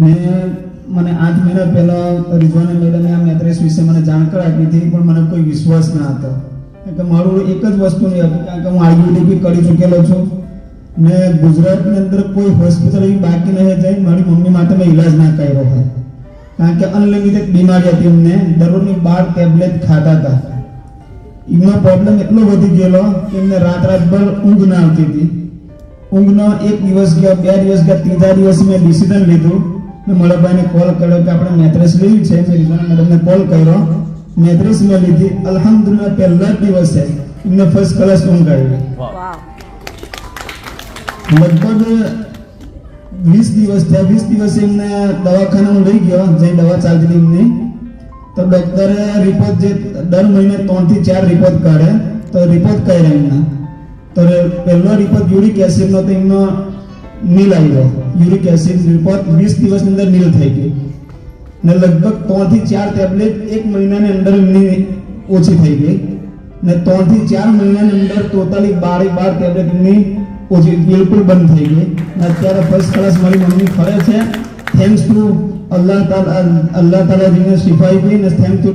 મેં મને આઠ મહિના પહેલા રિઝવાના મેડમે આ મેટ્રેસ વિશે મને જાણકાર આપી હતી, પણ મને કોઈ વિશ્વાસ ના હતો. કે મારું એક જ વસ્તુ નહીં હતું, કારણ કે હું બી કરી ચૂકેલો છું. ને ગુજરાતની અંદર કોઈ હોસ્પિટલ એવી બાકી નહીં જાય મારી મમ્મી માટે મેં ઈલાજ ના કર્યો હોય. કારણ કે અનલિમિટેડ બીમારી હતી એમને દરરોજની બાર ટેબ્લેટ ખાતા હતા. એમનો પ્રોબ્લેમ એટલો વધી ગયેલો કે એમને રાત રાતભર ઊંઘ ના આવતી હતી. ઊંઘનો એક દિવસ ગયો, બે દિવસ ગયા, ત્રીજા દિવસે મેં ડિસિઝન લીધું મેં મળાભાઈને કોલ કર્યો કે આપણે મેટ્રેસ લેવી છે. મેં રિઝવાના મેડમને કોલ કર્યો. મેટ્રેસ મેં લીધી. અલ્હમ્દુલિલ્લાહ પહેલા જ દિવસે એમને ફર્સ્ટ ક્લાસ ઊંઘ કાઢ્યો લગભગ વીસ દિવસ થયા. વીસ દિવસે એમને દવાખાનામાં લઈ ગયો જે દવા ચાલતી હતી એમની. તો ડોક્ટરે રિપોર્ટ જે દર મહિને ત્રણથી ચાર રિપોર્ટ કાઢે. તો રિપોર્ટ કર્યા એમના. તો પહેલો રિપોર્ટ યુરિક એસિડનો તો એમનો નીલ આવ્યો યુરિક એસિડ રિપોર્ટ વીસ દિવસની અંદર નીલ થઈ ગઈ. ને લગભગ ત્રણથી ચાર ટેબ્લેટ એક મહિનાની અંદર એમની ઓછી થઈ ગઈ. ને ત્રણથી ચાર મહિનાની અંદર ટોટલી બારે બાર ટેબ્લેટ એમની ઓછી, બિલકુલ બંધ થઈ ગઈ. ને અત્યારે ફર્સ્ટ ક્લાસ મારી મમ્મી ફરે છે. થેન્ક્સ ટુ અલ્લાહ તાલા અલ્લાહ તાલા જેને શિફાઈ ગઈ ને થેન્ક્સ ટુ